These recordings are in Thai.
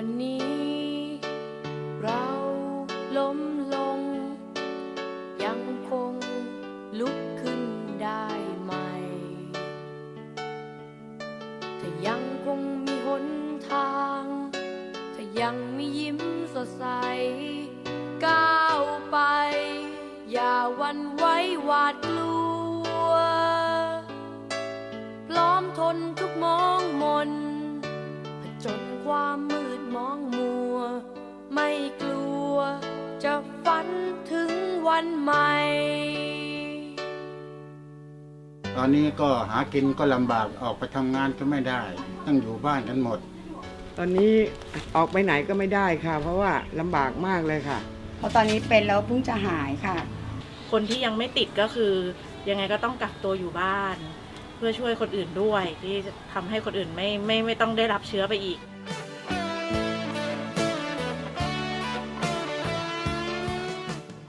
วันนี้ เราล้มลง ยังคงลุกขึ้นได้ใหม่ถ้ายังคงมีหนทางถ้ายังมียิ้มสดใส ก้าวไป อย่าวันไว้หวาดกลัว พร้อมทนทุกมองมน ความมืดมองมัว ไม่กลัว จะฝันถึงวันใหม่ ตอนนี้ก็หากินก็ลำบากออกไปทำงานก็ไม่ได้ ต้องอยู่บ้านกันหมด ตอนนี้ออกไปไหนก็ไม่ได้ค่ะ เพราะว่าลำบากมากเลยค่ะ เพราะตอนนี้เป็นแล้วเพิ่งจะหายค่ะ คนที่ยังไม่ติดก็คือ ยังไงก็ต้องกักตัวอยู่บ้าน เพื่อช่วยคนอื่นด้วย ที่จะทำให้คนอื่นไม่ไม่ไม่ต้องได้รับเชื้อไปอีก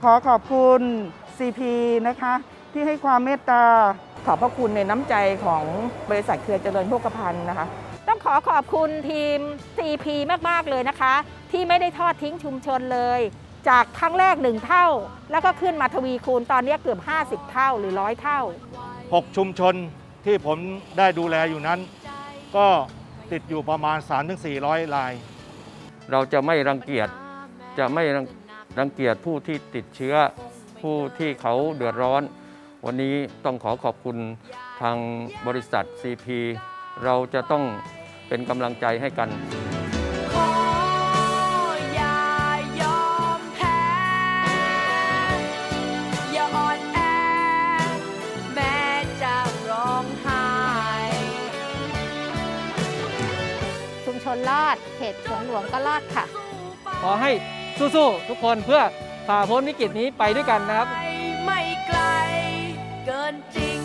ขอขอบคุณ CP นะคะ ที่ให้ความเมตตา ขอบพระคุณในน้ำใจของบริษัทเครือเจริญโภคภัณฑ์นะคะ ต้องขอขอบคุณทีม CP มาก ๆ เลยนะคะ ที่ไม่ได้ทอดทิ้งชุมชนเลย จากครั้งแรกหนึ่งเท่า แล้วก็ขึ้นมาทวีคูณตอนนี้เกือบ 50 เท่าหรือร้อยเท่า 6 ชุมชน ที่ผมได้ดูแลอยู่นั้น ก็ติดอยู่ประมาณ 3-400ราย เราจะไม่รังเกียจจะไม่รังรังเกียจผู้ที่ติดเชื้อผู้ที่เขาเดือดร้อน วันนี้ต้องขอขอบคุณทางบริษัท CP เราจะต้องเป็นกำลังใจให้กัน นลอดเพจสวงหลวงก็ลอดค่ะ ขอให้สู้ๆทุกคนเพื่อฝ่าพ้นวิกฤตนี้ไปด้วยกันนะครับ ไม่ไกลเกินจริง